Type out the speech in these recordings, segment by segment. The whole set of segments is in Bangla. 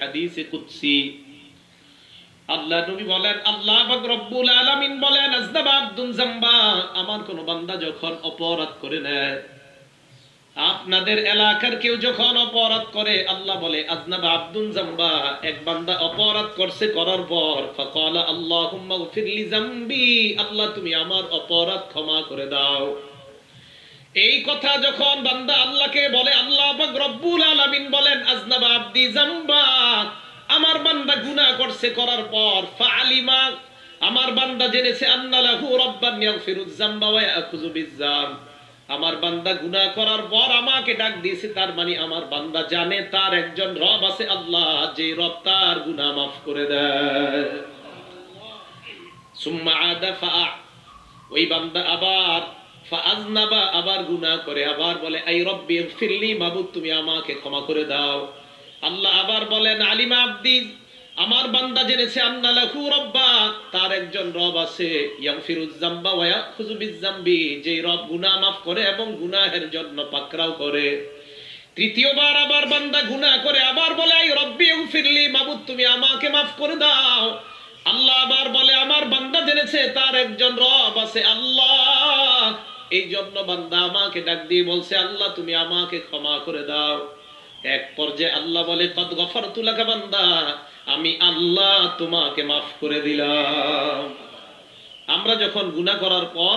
হাদিসে কুদসি। আল্লাহ নবী বলেন, আল্লাহ পাক রব্বুল আলামিন বলেন, আজদাবা আব্দুন জাম্বা, আমার কোন বান্দা যখন অপরাধ করে নেয়, আপনাদের এলাকার কেউ যখন অপরাধ করে, আল্লাহ বলে আজনাবা আব্দুন জাম্বা, এক বান্দা অপরাধ করছে, করার পর ফাকালা, আল্লাহুম্মা গফিরলি জামবি, আল্লাহ তুমি আমার অপরাধ ক্ষমা করে দাও। এই কথা যখন বান্দা আল্লাহকে বলে, আল্লাহ পাক রব্বুল আলামিন বলেন, আজনাবা আব্দি জাম্বা, আমার বান্দা গুনাহ করছে করার পর, ফাআলিমা, আমার বান্দা জেনেছে, আন্না লাহু রাব্বান ইয়াগফিরুজ জামবা ওয়া ইয়াখুযু বিযাম আমার বান্দা গুনাহ করার পর আমাকে ডাক দিয়েছে, তার মানে আমার বান্দা জানে তার একজন রব আছে আল্লাহ, যে রব তার গুনাহ মাফ করে দেয়। সুম্মা আদা ফা ওই বান্দা আবার ফাআজনাবা, আবার গুনাহ করে, আবার বলে, আই রব্বি ফিরলি মাবুদ, তুমি আমাকে ক্ষমা করে দাও। আল্লাহ আবার বলেন, আলিমা আব্দি, আমার বান্দা জেনেছে, আন্না লাহু রব্বা, তার একজন রব আছে ইয়াগফিরুজ জামবা ওয়া ইয়াখুযু বিযামবি যে রব গুনাহ মাফ করে এবং গুনাহের জন্য পাকড়াও করে। তৃতীয়বার আবার বান্দা গুনাহ করে, আবার বলে, আই রব্বি ফিরলি মাবুদ, তুমি আমাকে মাফ করে দাও। আল্লাহ আবার বলে, আমার বান্দা জেনেছে, তার একজন রব আছে, আল্লাহ এই জন্য বান্দা আমাকে ডাক দিয়ে বলছে, আল্লাহ, তুমি আমাকে ক্ষমা করে দাও। এক পর্যায়ে আল্লাহ বলে, কদ গফর তুলাকা বান্দা, আমি আল্লাহ তোমাকে মাফ করে দিলাম। আমরা যখন গুনাহ করার পর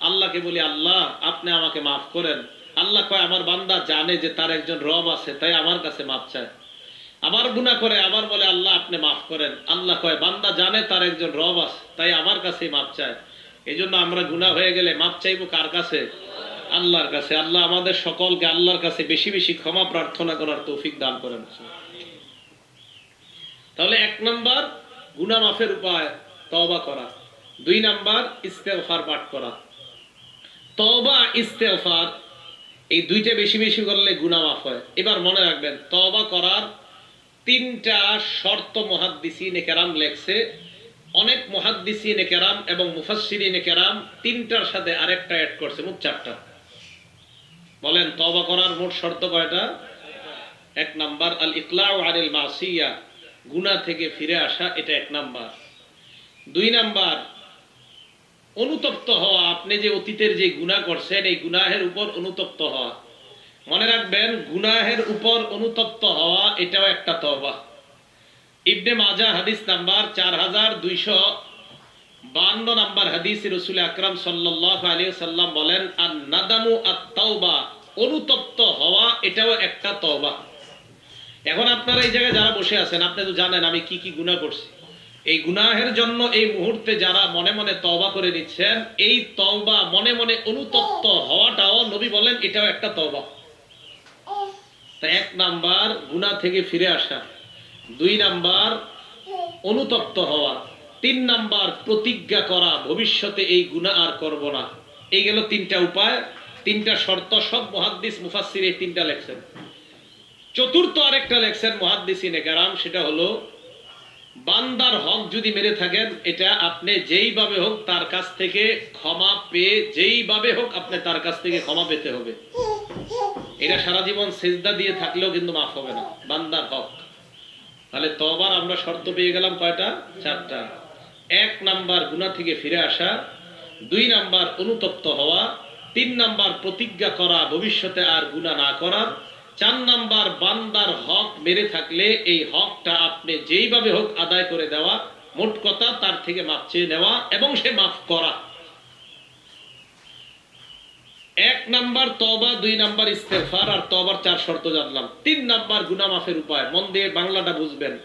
আল্লাহকে বলি, আল্লাহ, আপনি আমাকে মাফ করেন। আল্লাহ কয়, আমার বান্দা জানে যে তার একজন রব আছে, তাই আমার কাছে মাফ চায়। আবার গুনাহ করে আবার বলে, আল্লাহ, আপনি মাফ করেন। আল্লাহ কয়, বান্দা জানে তার একজন রব আছে, তাই আমার কাছেই মাফ চায়। এই জন্য আমরা গুনাহ হয়ে গেলে মাফ চাইব কার কাছে? আল্লাহর কাছে। আল্লাহ আমাদের সকলকে আল্লাহর কাছে বেশি বেশি ক্ষমা প্রার্থনা করার তৌফিক দান করেন। তাহলে এক নাম্বার, গুনাহ মাফের উপায়, তওবা করা। দুই নাম্বার, ইস্তেগফার পাঠ করা। তওবা, ইস্তেগফার, এই দুইটা বেশি বেশি করলে গুনাহ মাফ হয়। এবার মনে রাখবেন, তওবা করার তিনটা শর্ত মুহাদ্দিসিনে কেরাম লেখছে অনেক মুহাদ্দিসিনে কেরাম এবং মুফাসসিরিনে কেরাম তিনটার সাথে আরেকটা অ্যাড করছে, মোট চারটা। বলেন, তওবা করার মোট শর্ত কয়টা? এক নাম্বার আল ইকলাউ আনিল মাসিয়া গুনা থেকে ফিরে আসা, এটা এক নাম্বার। দুই নাম্বার, অনুতপ্ত হওয়া, আপনি যে অতীতের যে গুনাহ করছেন, এই গুনাহের উপর অনুতপ্ত হওয়া। মনে রাখবেন, গুনাহের উপর অনুতপ্ত হওয়া, এটাও একটা তওবা। ইবনে মাজা হাদিস নাম্বার চার হাজার দুইশো বান্ন নাম্বার হাদিস রসুল আকরাম সাল্লাহ আলী সাল্লাম বলেন আর নাদামু তওবা অনুতপ্ত হওয়া এটাও একটা তওবা। এখন আপনারা এই জায়গায় যারা বসে আছেন, আপনি তো জানেন আমি কি কি গুনাহ করছি। এই গুনাহের জন্য এই মুহূর্তে যারা মনে মনে তওবা করে নিচ্ছেন, এই তওবা মনে মনে অনুতপ্ত হওয়াটাও নবী বলেন এটাও একটা তওবা। তা এক নাম্বার গুনাহ থেকে ফিরে আসা। দুই নাম্বার অনুতপ্ত হওয়া, তিন নাম্বার প্রতিজ্ঞা করা, ভবিষ্যতে এই গুনাহ আর করব না। এই গেল তিনটা উপায়, তিনটা শর্ত, সব মুহাদ্দিস, মুফাসসির এই তিনটা লেখছেন। চতুর্থ আরেকটা লেখছেন মুহাদ্দিসিনে কারাম, সেটা হলো, বান্দার হক যদি মেরে থাকেন, এটা আপনি যেইভাবে হোক তার কাছ থেকে ক্ষমা পেয়ে, যেইভাবে হোক আপনি তার কাছ থেকে ক্ষমা পেতে হবে। এটা সারা জীবন সেজদা দিয়ে থাকলেও কিন্তু মাফ হবে না, বান্দার হক। তাহলে তবার আমরা শর্ত পেয়ে গেলাম কয়টা? চারটা। এক নাম্বার গুণা থেকে ফিরে আসা, দুই নাম্বার অনুতপ্ত হওয়া, তিন নাম্বার প্রতিজ্ঞা করা, ভবিষ্যতে আর গুণা না করার চার নাম্বার বান্দার হক মেরে থাকলে এই হকটা আপনি যেইভাবে হোক আদায় করে দেওয়া, মোট কথা তার থেকে মাপ চেয়ে নেওয়া এবং সে মাফ করা। এক নাম্বার তবা দুই নাম্বার ইস্তেফার আর তবার চার শর্ত জানলাম। তিন নাম্বার গুনা মাফের উপায়। মন দিয়ে বাংলাটা বুঝবেন।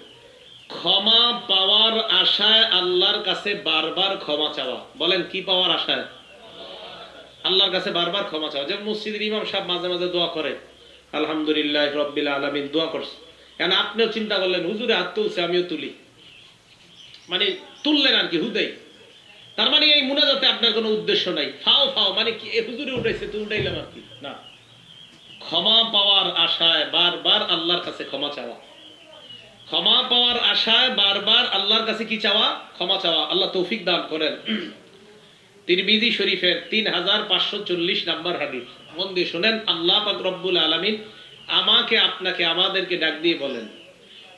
ক্ষমা পাওয়ার আশায় আল্লাহর কাছে বারবার ক্ষমা চাওয়া। বলেন, কি পাওয়ার আশায়? আল্লাহর কাছে বারবার ক্ষমা চাওয়া। যেমন মসজিদের ইমাম সাহেব মাঝে মাঝে দোয়া করে, আলহামদুলিল্লাহ রব্বিল আলমিন দোয়া করছে। কেন আপনিও চিন্তা করলেন, হুজুরে হাত তুলছে, আমিও তুলি। মানে তুললেন আর কি, হুদেই। তার মানে এই মুনাজাতে আপনার কোনো উদ্দেশ্য নাই। ফাও ফাও মানে কি? হুজুরে উঠাইছে তুই উঠাইলাম আর কি। না। ক্ষমা পাওয়ার আশায় বারবার আল্লাহর কাছে ক্ষমা চাওয়া। ক্ষমা পাওয়ার আশায় বারবার আল্লাহর কাছে কি চাওয়া? ক্ষমা চাওয়া। আল্লাহ তৌফিক দান করেন। তিরমিজি শরীফের তিন হাজার পাঁচশো চল্লিশ নাম্বার হাদিস। মন দিয়ে শোনেন, আল্লাহ পাক রব্বুল আলমিন আমাকে, আপনাকে, আমাদেরকে ডাক দিয়ে বলেন।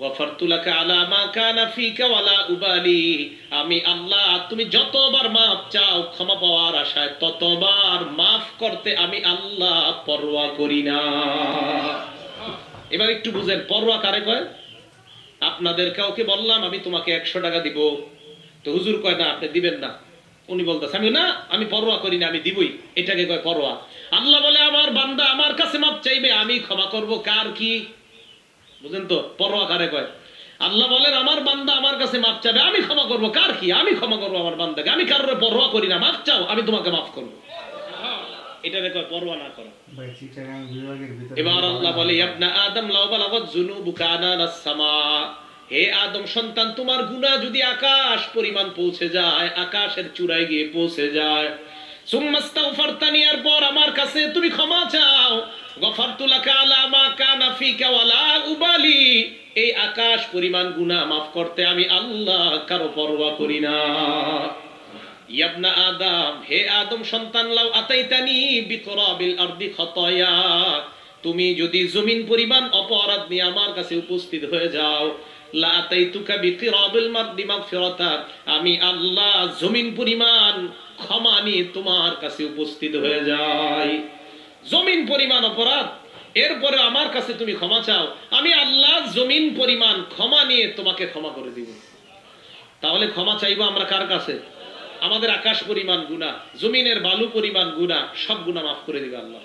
গফারতু লাকা আলা মা কানা ফিকা ওয়ালা উবালি। আমি আল্লাহ, তুমি যতবার মাফ চাও, ক্ষমা পাওয়ার আশায় ততবার মাফ করতে আমি আল্লাহ পরোয়া করি না। এবার একটু বুঝেন, পরোয়া কারে কয়? আপনাদের কাউকে বললাম, আমি তোমাকে একশো টাকা দিব। তো হুজুর কয়, না, আপনি দিবেন না। উনি বলতেছে আমি না, আমি পরোয়া করি না, আমি দিবই। এটাকে কয় পরোয়া। আল্লাহ বলে, আমার বান্দা আমার কাছে মাপ চাইবে, আমি ক্ষমা করব। কার কি? বুঝেন তো পরোয়া কারে কয়? আল্লাহ বলেন আমার বান্দা আমার কাছে মাপ চাবে আমি ক্ষমা করব। কার কি? আমি ক্ষমা করব আমার বান্দাকে। আমি কারোর পরোয়া করি না মাপ চাও আমি তোমাকে মাফ করব। এটাকে কয় পরোয়া না করা। ভাই চিটাগাং বিভাগের ভিতরে এবার আল্লাহ বলে ইবনা আদম লাউ বালাগাত যুনুবুকা আনানাস সামা হে আদম সন্তান তোমার যদি আকাশ পরিমাণ পৌঁছে যায় আকাশের চূড়ায় গিয়ে পৌঁছে যায়। সুম্মাস্তাগফারতানি পর আমার কাছে তুমি ক্ষমা চাও। এই আকাশ পরিমাণ মাফ করতে আমি আল্লাহ কারও পরোয়া করি না। ইয়াবনা আদম, হে আদম সন্তান আতাইতানি আরদি খতায়া। তুমি যদি জমিন পরিমাণ অপরাধ নিয়ে আমার কাছে উপস্থিত হয়ে যাও আমি আল্লাহ জমিন পরিমাণ ক্ষমা নিয়ে তোমার কাছে উপস্থিত হয়ে যাই। পরিমাণ অপরাধ, এরপরে আমার কাছে তুমি ক্ষমা চাও, আমি আল্লাহ জমিন পরিমাণ ক্ষমা নিয়ে তোমাকে ক্ষমা করে দিব। তাহলে ক্ষমা চাইব আমরা কার কাছে? আমাদের আকাশ পরিমাণ গুণা জমিনের বালু পরিমাণ গুণা সব গুণা মাফ করে দিবে আল্লাহ।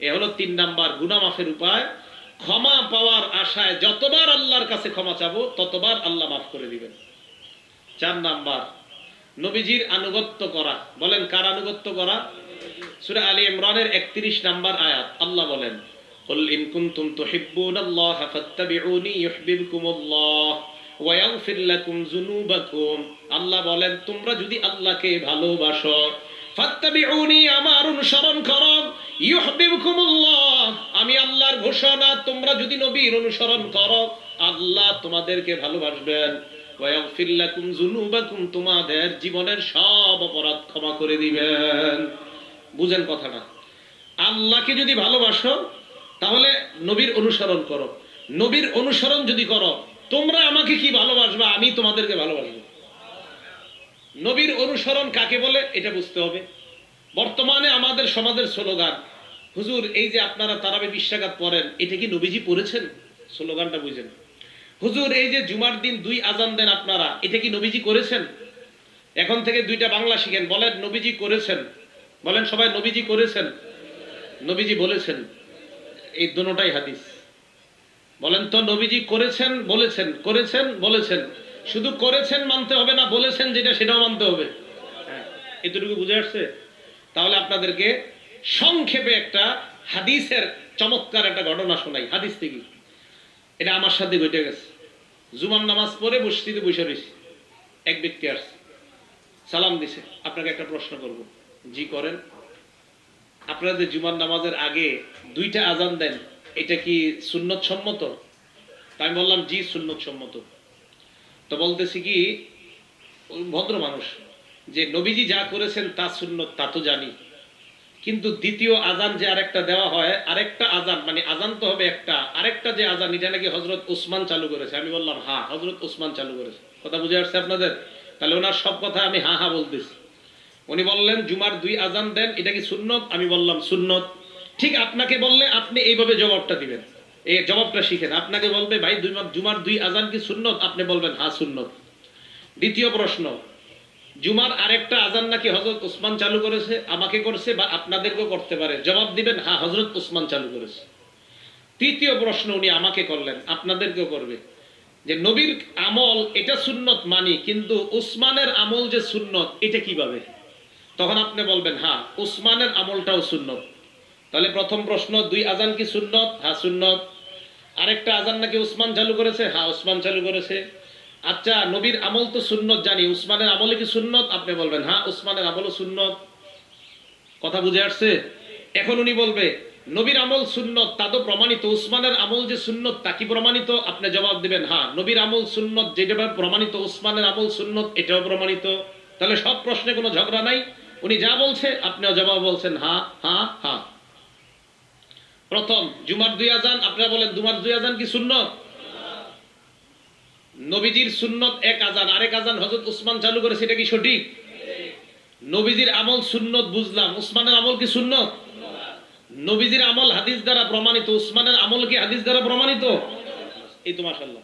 এ হলো তিন নাম্বার গুণা মাফের উপায়। ক্ষমা পাওয়ার আশায় যতবার আল্লাহর কাছে ক্ষমা চাবো, ততবার আল্লাহ মাফ করে দিবেন। চার নাম্বার, নবীজির আনুগত্য করা। বলেন, কার আনুগত্য করা? সূরা আলী ইমরানের 31 নাম্বার আয়াত আল্লাহ বলেন قل إن كنتم تحبون الله فاتبعوني يحببكم الله ويغفر لكم ذنوبكم আল্লাহ বলেন তোমরা যদি আল্লাহকে ভালোবাসো ফাত্তাবিউনি আমার অনুসরণ করো ইউহিব্বুকুমুল্লাহ আমি আল্লাহর ঘোষণা তোমরা যদি নবীর অনুসরণ করো আল্লাহ তোমাদেরকে ভালোবাসবেন ওয়াগফির লাকুম যুনুবাকুম তোমাদের জীবনের সব অপরাধ ক্ষমা করে দিবেন বুঝেন কথাটা। আল্লাহকে যদি ভালোবাসো, তাহলে নবীর অনুসরণ করো। নবীর অনুসরণ যদি করো, তোমরা আমাকে কি ভালোবাসবা? আমি তোমাদেরকে ভালোবাসবো। নবীর অনুসরণ কাকে বলে? এটা বুঝতে হবে। বর্তমানে আমাদের সমাজের স্লোগান, হুজুর, এই যে আপনারা তারাবে বিশ্বাঘাত পড়েন, এটা কি নবীজি পড়েছেন? স্লোগানটা বুঝেন। হুজুর, এই যে জুমার দিন দুই আজান দেন আপনারা, এটা কি নবীজি করেছেন? এখন থেকে দুইটা বাংলা শিখেন। বলেন, নবীজি করেছেন। বলেন সবাই নবীজি করেছেন। নবীজি বলেছেন। এই দুটোটাই হাদিস। বলেন তো নবীজি করেছেন বলেছেন করেছেন বলেছেন। শুধু করেছেন মানতে হবে না বলেছেন যেটা সেটাও মানতে হবে। হ্যাঁ, এতটুকু বুঝে আসছে? তাহলে আপনাদেরকে সংক্ষেপে একটা হাদিসের চমৎকার একটা ঘটনা শোনাই। হাদিস থেকে এটা আমার সাথে ঘটে গেছে জুমার নামাজ পড়ে বসতিতে বসে রয়েছি। এক ব্যক্তি আসছে। সালাম দিছে। আপনাকে একটা প্রশ্ন করব। জি, করেন। আপনারা যে জুমার নামাজের আগে দুইটা আজান দেন, এটা কি সুন্নত সম্মত আমি বললাম, জি সুন্নত সম্মত তো বলতেছি কি ভদ্র মানুষ, যে নবীজি যা করেছেন তা সুন্নত, তা তো জানি। কিন্তু দ্বিতীয় আজান যে আরেকটা দেওয়া হয়, আরেকটা আজান মানে আজান তো হবে একটা, আরেকটা যে আজান এটা নাকি হজরত ওসমান চালু করেছে। আমি বললাম হ্যাঁ হজরত ওসমান চালু করেছে। কথা বুঝে আসছে আপনাদের? তাহলে ওনার সব কথা আমি হা হা বলতেছি। উনি বললেন, জুমার দুই আজান দেন, এটা কি সুন্নত? আমি বললাম, সুন্নত। ঠিক আপনাকে বললে, আপনি এইভাবে জবাবটা দিবেন। এই জবাবটা শিখেন। আপনাকে বলবে, ভাই, দুই জুমার দুই আজান কি সুন্নত? আপনি বলবেন হ্যাঁ সুন্নত। দ্বিতীয় প্রশ্ন, জুমার আরেকটা আজান নাকি হজরত ওসমান চালু করেছে? আমাকে করেছে বা আপনাদেরকেও করতে পারে? জবাব দিবেন হ্যাঁ হজরত ওসমান চালু করেছে। তৃতীয় প্রশ্ন উনি আমাকে করলেন, আপনাদেরকেও করবে। যে নবীর আমল, এটা সুন্নত মানি, কিন্তু উসমানের আমল যে সুন্নত, এটা কীভাবে? তখন আপনি বলবেন হ্যাঁ উসমানের আমলটাও সুন্নত। তাহলে প্রথম প্রশ্ন, দুই আজান কি সুন্নত? হ্যাঁ সুন্নত। আরেকটা আজান নাকি উসমান চালু করেছে? হ্যাঁ উসমান চালু করেছে। আচ্ছা নবীর আমল তো সুন্নত, জানি। উসমানের আমলে কি সুন্নত? আপনি বলবেন হ্যাঁ উসমানের আমলও সুন্নত। কথা বুঝে আসছে? এখন উনি বলবে, নবীর আমল সুন্নত, তা তো প্রমাণিত। উসমানের আমল যে সুন্নত, তা কি প্রমাণিত? আপনি জবাব দিবেন হ্যাঁ নবীর আমল সুন্নত যেটা প্রমাণিত, উসমানের আমল সুন্নত, এটাও প্রমাণিত। তাহলে সব প্রশ্নে কোনো ঝগড়া নাই? উনি যা বলছে, আপনিও জবাব বলছেন হ্যাঁ হ্যাঁ হ্যাঁ প্রথম, জুমার দুই আজান, আপনারা বলেন, জুমার দুই আজান কি সুন্নত? নবীজির সুন্নত এক আজান, আরেক আজান হজরত উসমান চালু করেছে, এটা কি সঠিক? নবীজির আমল সুন্নত বুঝলাম, উসমানের আমল কি সুন্নত? নবীজির আমল হাদিস দ্বারা প্রমাণিত, উসমানের আমল কি হাদিস দ্বারা প্রমাণিত? এই তো মাশাল্লাহ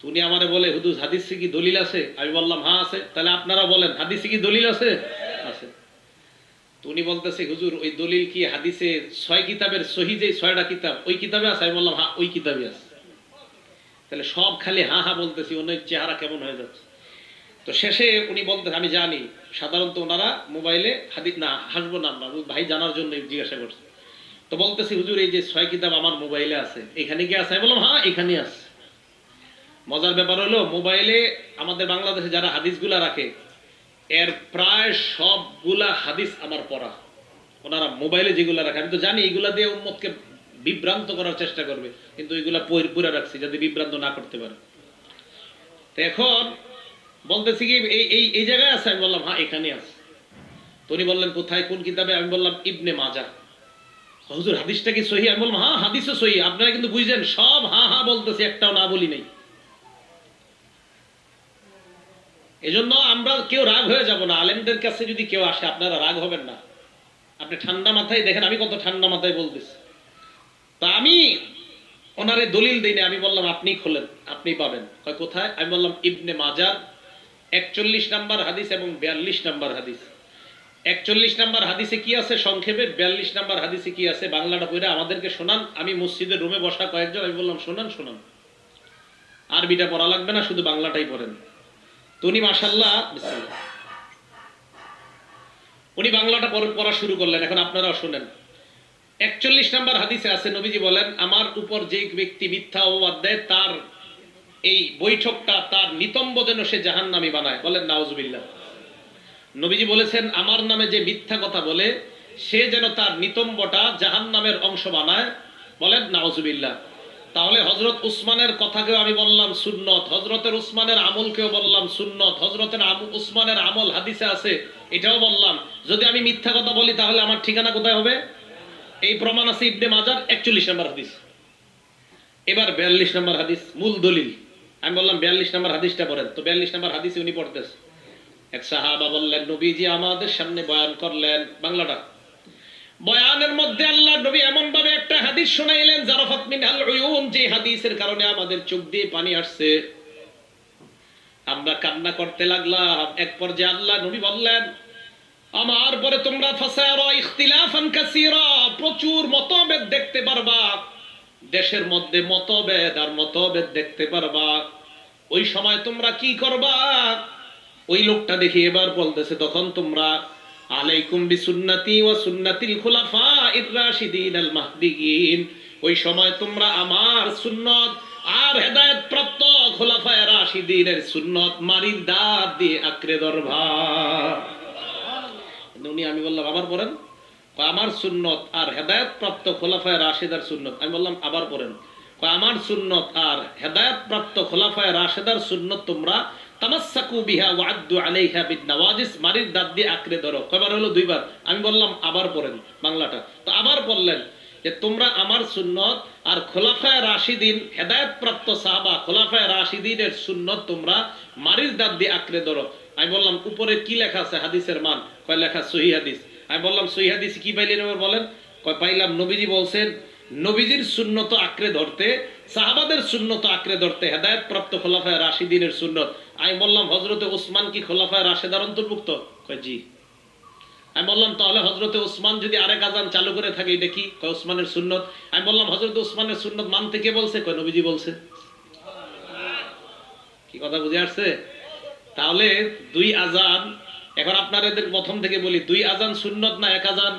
তুমি আমারে বলে, হুদুস, হাদিসে কি দলিল আছে? আমি বললাম হ্যাঁ আছে। তাহলে আপনারা বলেন, হাদিসে কি দলিল আছে? উনি বলতেছে, হুজুর, ওই দলিল কি হাদিসে ছয় কিতাবের সহি যে ছয়টা কিতাব, ওই কিতাবে আছে? আমি বললাম হ্যাঁ ওই কিতাবে আছে। তাহলে সব খালি হা হা বলতেছি অনেক চেহারা কেমন হয়ে যাচ্ছে। তো শেষে উনি বলতে আমি জানি। সাধারণত ওনারা মোবাইলে হাদিস, না, হাসবো না, আমরা ভাই জানার জন্য জিজ্ঞাসা করছে। তো বলতেছি, হুজুর, এই যে ছয় কিতাব আমার মোবাইলে আছে, এখানে কি আছে? আমি বললাম হ্যাঁ এখানে আছে। মজার ব্যাপার হলো, মোবাইলে আমাদের বাংলাদেশে যারা হাদিসগুলা রাখে এর প্রায় সবগুলা হাদিস আমার পড়া। ওনারা মোবাইলে যেগুলা রাখে, আমি তো জানি এগুলা দিয়ে উম্মতকে বিভ্রান্ত করার চেষ্টা করবে, কিন্তু এগুলা পুরা রাখছি যাতে বিভ্রান্ত না করতে পারে। তো এখন বলতেছি কি, এই এই এই জায়গায় আছে, আমি বললাম হ্যাঁ এখানে আছে। তো উনি বললেন, কোথায়, কোন কিতাবে? আমি বললাম, ইবনে মাজা। হুজুর, হাদিসটা কি সহি? আমি বললাম হ্যাঁ হাদিসও সহি। আপনারা কিন্তু বুঝছেন সব হ্যাঁ হ্যাঁ বলতেছি, একটাও না বলি নাই। এজন্য আমরা কেউ রাগ হয়ে যাব না। আলেমদের কাছে যদি কেউ আসে, আপনারা রাগ হবেন না। আপনি ঠান্ডা মাথায় দেখেন, আমি কত ঠান্ডা মাথায় বলতেছি। তা আমি ওনারে দলিল দিই আমি বললাম, আপনি খোলেন, আপনি পাবেন। কোথায়? আমি বললাম, ইবনে মাজার, একচল্লিশ নাম্বার হাদিস এবং বিয়াল্লিশ নাম্বার হাদিস। একচল্লিশ নাম্বার হাদিসে কি আছে সংক্ষেপে? বিয়াল্লিশ নাম্বার হাদিসে কি আছে? বাংলাটা পড়ে আমাদেরকে শোনান। আমি মসজিদের রুমে বসা কয়েকজন, আমি বললাম, শোনান শোনান। আরবিটা পড়া লাগবে না, শুধু বাংলাটাই পড়েন। তো উনি মাসাল্লাহ উনি বাংলাটা পড়- শুরু করলেন, এখন আপনারা শুনেন। একচল্লিশ নাম্বার হাদিসে আছে, নবীজি বলেন, আমার উপর যে ব্যক্তি মিথ্যা অবাদ দেয়, তার এই বৈঠকটা তার নিতম্ব যেন সে জাহান নামি বানায়। বলেন, নাউজুবিল্লাহ। নবীজি বলেছেন, আমার নামে যে মিথ্যা কথা বলে, সে যেন তার নিতম্বটা জাহান নামের অংশ বানায়। বলেন, নাউজুবিল্লাহ। তাহলে হজরত উসমানের কথাকেও আমি বললাম সুন্নত হজরতের উসমানের আমলকেও বললাম সুন্নত হজরতের উসমানের আমল হাদিসে আছে, এটাও বললাম। যদি আমি মিথ্যা কথা বলি তাহলে আমার ঠিকানা কোথায় হবে? এই প্রমাণ আছে ইবনে মাজার একচল্লিশ নম্বর হাদিস। এবার বিয়াল্লিশ নম্বর হাদিস, মূল দলিল। আমি বললাম বিয়াল্লিশ নম্বর হাদিসটা পড়েন। তো বিয়াল্লিশ নম্বর হাদিসে উনি পড়তেছে। এক সাহাবা বললেন, নবীজি আমাদের সামনে বয়ান করলেন, বাংলাটা। বয়ানের মধ্যে আল্লাহ নবী এমন ভাবে একটা হাদিস শোনাইলেন, জারাফাত মিনহাল উয়ুন, যে হাদিসের কারণে আমাদের চোখ দিয়ে পানি আসছে। আমরা কান্না করতে লাগলাম। এক পর্যায়ে আল্লাহ নবী বললেন, আমার পরে তোমরা ফাসারা ইখতিলাফান কাসীরা, প্রচুর মতভেদ দেখতে পারবা। দেশের মধ্যে মতভেদ আর মতভেদ দেখতে পারবা। ওই সময় তোমরা কি করবা? ওই লোকটা দেখি এবার বলতেছে, তখন তোমরা আলাইকুম বিসুন্নতি ওয়া সুন্নাতিল খুলাফা ইর-রাশিদিন আল মাহদিয়িন ওই সময় তোমরা আমার সুন্নত আর হেদায়েত প্রাপ্ত খোলাফায়ে রাশিদিনের সুন্নত মারির দাঁত দিয়ে আঁকড়ে ধরবা। উনি, আমি বললাম, আবার পড়েন? আমার সুন্নত আর হেদায়ত প্রাপ্ত খোলাফায় রাশেদার সুন্নত। আমি বললাম, আবার পড়েন। আমার সুন্নত আর হেদায়ত প্রাপ্ত খোলাফায় রাশেদার সুন্নত তোমরা তামাসাকু বিহা ওয়াদ্দু আলাইহা নওয়াজিস, মারির দাঁত দিয়ে আঁকড়ে ধরো। কয়বার হলো? দুইবার। আমি বললাম, আবার পড়েন বাংলাটা। তো আবার বললেন যে, তোমরা আমার সুন্নত আর খোলাফায় রাশিদিন হেদায়ত প্রাপ্ত সাহাবা খোলাফায় রাশিদিনের সুন্নত তোমরা মারির দাঁত দিয়ে আঁকড়ে ধরো। আমি বললাম, উপরে কি লেখা আছে হাদিসের মান? কয়, লেখা সহি হাদিস। আমি বললাম, সহি হাদিস কি পাইলেন বলেন? কয়, পাইলাম, নবীজি বলছেন নবীজির সুন্নত আঁকড়ে ধরতে, সাহাবাদের সুন্নত আঁকড়ে ধরতে হেদায়ত প্রাপ্ত খোলাফায় রাশিদিনের সুন্নত। আমি বললাম হজরতে উসমান কি খোলাফায় রাশেদার অন্তর্ভুক্ত জি। আমি বললাম, তাহলে হজরতে উসমান যদি আরেক আজান চালু করে থাকে, এটা কি? কয় উসমানের সুন্নত। আমি বললাম হজরত উসমানের সুন্নত মানতে কে বলছে? কয়, নবীজি বলছে। কি কথা বুঝে আসছে? তাহলে দুই আজান, এখন আপনাদের প্রথম থেকে বলি, দুই আজান সুন্নত না এক আজান?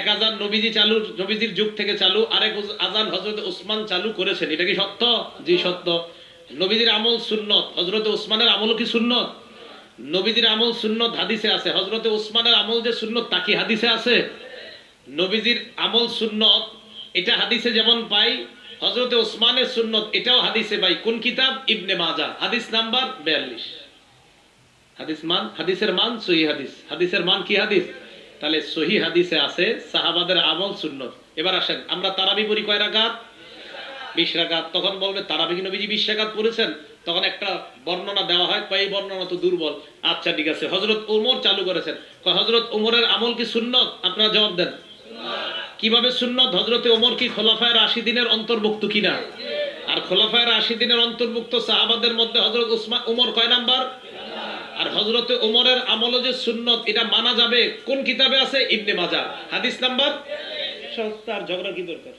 এক আজান নবীজি চালু, নবীজির যুগ থেকে চালু, আরেক আজান হজরত উসমান চালু করেছেন। এটা কি সত্য? জি, সত্য। নবীজির আমল সুন্নত। হজরত উসমানের আমল কি সুন্নত? নবীজির আমল সুন্নত হাদিসে আছে। হজরতে ওসমানের আমল যে সুন্নত, তা কি হাদিসে আছে? নবীজির আমল সুন্নত, এটা হাদিসে যেমন পাই হজরতে ওসমানের সুন্নত, এটাও হাদিসে পাই। কোন কিতাব? ইবনে মাজা হাদিস নাম্বার বিয়াল্লিশ। হাদিস মান? হাদিসের মান সহি হাদিস। হাদিসের মান কি হাদিস? তাহলে সহি হাদিসে আছে, সাহাবাদের আমল সুন্নত। এবার আসেন, আমরা তারাবি পড়ি কয় রাকাত? বিশ রাকাত। তখন বলবে, তারাবি কি নবীজি বিশ রাকাত পড়েছেন? তখন একটা বর্ণনা দেওয়া হয় এই বর্ণনা তো দুর্বল। আচ্ছা ঠিক আছে। হজরত ওমর চালু করেছেন। হজরত ওমরের আমল কি সুন্নত? আপনারা জবাব দেন। কীভাবে সুন্নত? হজরতে ওমর কি খোলাফায়ের আশি দিনের অন্তর্ভুক্ত কিনা? আর খোলাফায়ের আশি দিনের অন্তর্ভুক্ত সাহাবাদের মধ্যে হজরত উসমান ওমর কয় নাম্বার? আর হজরতে ওমরের আমল যে সুন্নত, এটা মানা যাবে। কোন কিতাবে আছে? ইবনে মাজা হাদিস নাম্বার? তার ঝগড়া কি দরকার?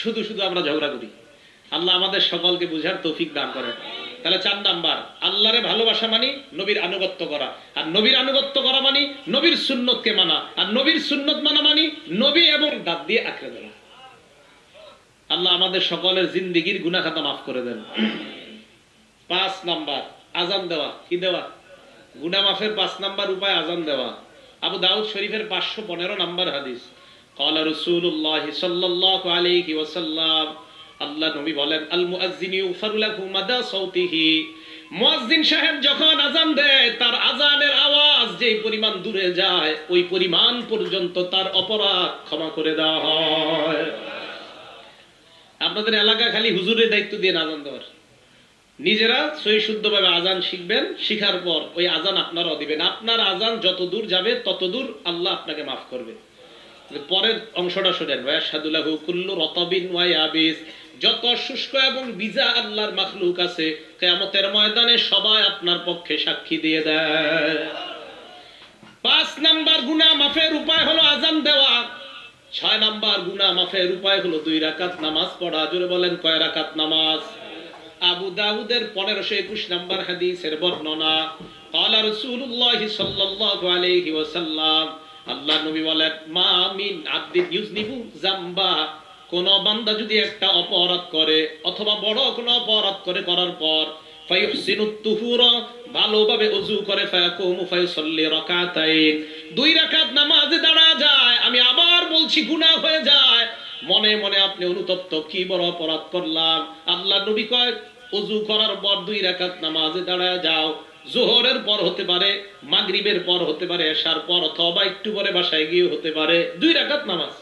শুধু শুধু আমরা ঝগড়া করি। আল্লাহ আমাদের সকলকে বুঝার তৌফিক দান করেন। তাহলে চার নাম্বার, আল্লাহরে ভালোবাসা মানি, নবীর আনুগত্য করা। আর নবীর আনুগত্য করা মানি, নবীর সুন্নতকে মানা। আর নবীর সুন্নত মানা মানি, নবী এবং দাঁত দিয়ে আঁকড়ে ধরা আল্লাহ আমাদের সকলের জিন্দিগির গুনাহ খাতা মাফ করে দেন। পাঁচ নাম্বার আজান দেওয়া। কি দেওয়া? গুনা মাফের পাঁচ নাম্বার উপায় আজান দেওয়া। আবু দাউদ শরীফের পাঁচশো পনেরো নাম্বার হাদিস। বলেন আল মাদা সাউতিহি। মুয়াজ্জিন সাহেব যখন আজান দেয়, তার আজানের আওয়াজ যে পরিমাণ দূরে যায়, ওই পরিমাণ পর্যন্ত তার অপরাধ ক্ষমা করে দেওয়া হয়। আপনাদের এলাকা খালি হুজুরের দায়িত্ব দিয়ে আজান দেওয়ার? নিজেরা সহি শুদ্ধভাবে আজান শিখবেন, শিখার পর ওই আজান আপনারাও দিবেন। আপনার আজান যত দূর যাবে, তত দূর আল্লাহ আপনাকে মাফ করবে। পরের অংশটা শোনেন ওয়াশহাদুল্লাহু কুল্লু রতাবিন ওয়া ইয়াবিস। যত শুষ্ক এবং বিজা আল্লাহর মাখলুক আছে, কিয়ামতের ময়দানে সবাই আপনার পক্ষে সাক্ষী দিয়ে দেয়। পাঁচ নাম্বার গুনাহ মাফের উপায় হলো আজান দেওয়া। ছয় নাম্বার গুনাহ মাফের উপায় হলো দুই রাকাত নামাজ পড়া। জোরে বলেন, কয় রাকাত নামাজ? আবু দাউদের পনেরোশো একুশ নম্বর হাদিসের বর্ণনা, কলা রসুল্লাহ সাল্লাহ ওসাল্লাম আল্লাহ নবী বলেন, মা মিন আব্দিন ইউজনিবু জাম্বা কোন বান্দা যদি একটা অপরাধ করে অথবা বড় কোন অপরাধ করে করার পর ভালোভাবে করে দুই রাকাত নামাজে দাঁড়া যায়, আমি আবার বলছি গুনাহ হয়ে যায়। মনে মনে আপনি অনুতপ্ত, কি বড় অপরাধ করলাম? আল্লাহ নবী কয় ওযু করার পর দুই রাকাত নামাজে দাঁড়ায় যাও। জোহরের পর হতে পারে, মাগরিবের পর হতে পারে, এশার পর অথবা একটু পরে বাসায় গিয়ে হতে পারে। দুই রাকাত নামাজ।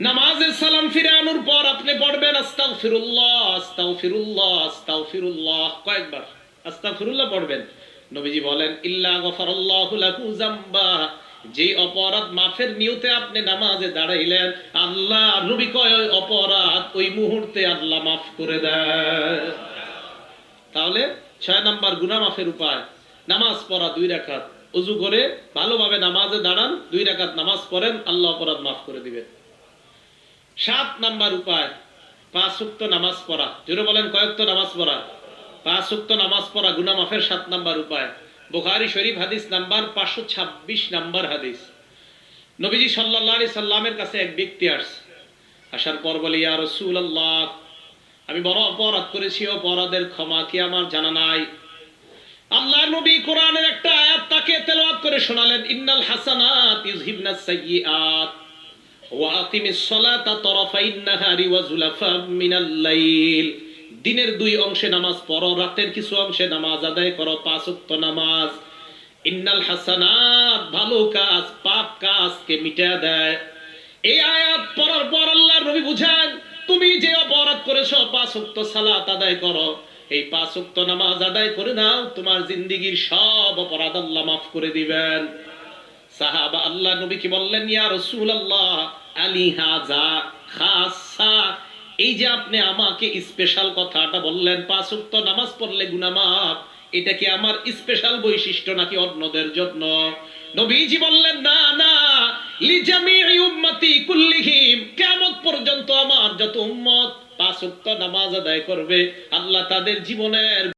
নামাজের সালাম ফিরানোর পর আপনি পড়বেন, আস্তাগফিরুল্লাহ আস্তাগফিরুল্লাহ আস্তাগফিরুল্লাহ কয়েকবার। আস্তাগফিরুল্লাহ পড়বেন। নবীজি বলেন, ইল্লা গফারাল্লাহু লাহু জাম্বা যে অপরাধ মাফের নিয়তে আপনি নামাজে দাঁড়াইলেন, আল্লাহ নবী কয় অপরাধ ওই মুহূর্তে আল্লাহ মাফ করে দেয়। তাহলে ছয় নাম্বার গুনাহ মাফের উপায়, নামাজ পড়া দুই রাকাত অজু করে ভালোভাবে নামাজে দাঁড়ান, দুই রাকাত নামাজ পড়েন, আল্লাহ অপরাধ মাফ করে দিবেন। সাত নাম্বার উপায়, পাঁচ উক্ত নামাজ পড়া। জোরে বলেন কয়েকত নামাজ পড়া? পাঁচ উক্ত নামাজ পড়া গুনা মাফের সাত নাম্বার উপায়। বুখারী শরীফ হাদিস নাম্বার পাঁচশো ছাব্বিশ নাম্বার হাদিস। নবীজি সাল্লাহ সাল্লামের কাছে এক ব্যক্তি আসছে। আসার পর বলি, ইয়া রাসূলুল্লাহ, আমি বড় অপরাধ করেছি, অপরাধের ক্ষমা কি আমার জানা নাই? আল্লাহ নবী কোরআনের একটা আয়াত তাকে তেলাওয়াত করে শোনালেন, ইন্নাল হাসানাত ইউযহিবনাস সাইয়্যাত, ওয়া আকিমিস সালাতা তরফাইন নাহারি ওয়া যুলাফাম মিনাল লাইল। দিনের দুই অংশে নামাজ পড়ো, রাতের কিছু অংশে নামাজ আদায় করো, পাঁচ ওয়াক্ত নামাজ। ইন্নাল হাসানাত, ভালো কাজ, পাপ কাজকে মিটা দেয়। এই আয়াত পড়ার পর আল্লাহর নবী বুঝান, তুমি যে অপরাধ করেছ, পাঁচ ওয়াক্ত সালাত আদায় করো। এই পাঁচ ওয়াক্ত নামাজ আদায় করে নাও, তোমার জিন্দিগির সব অপরাধ আল্লাহ মাফ করে দিবেন। সাহাবা আল্লাহ নবী কি বললেন, ইয়া রাসূলুল্লাহ, আলী হাজা খাসা এই যে আপনি আমাকে স্পেশাল কথাটা বললেন, পাঁচ নামাজ পড়লে গুনামাপ এটা কি আমার স্পেশাল বৈশিষ্ট্য নাকি অন্যদের জন্য? নবীজি বললেন, না না লিজামি উম্মতি কুল্লিহিম কেমন পর্যন্ত আমার যত উম্মত পাঁচ নামাজ আদায় করবে, আল্লাহ তাদের জীবনের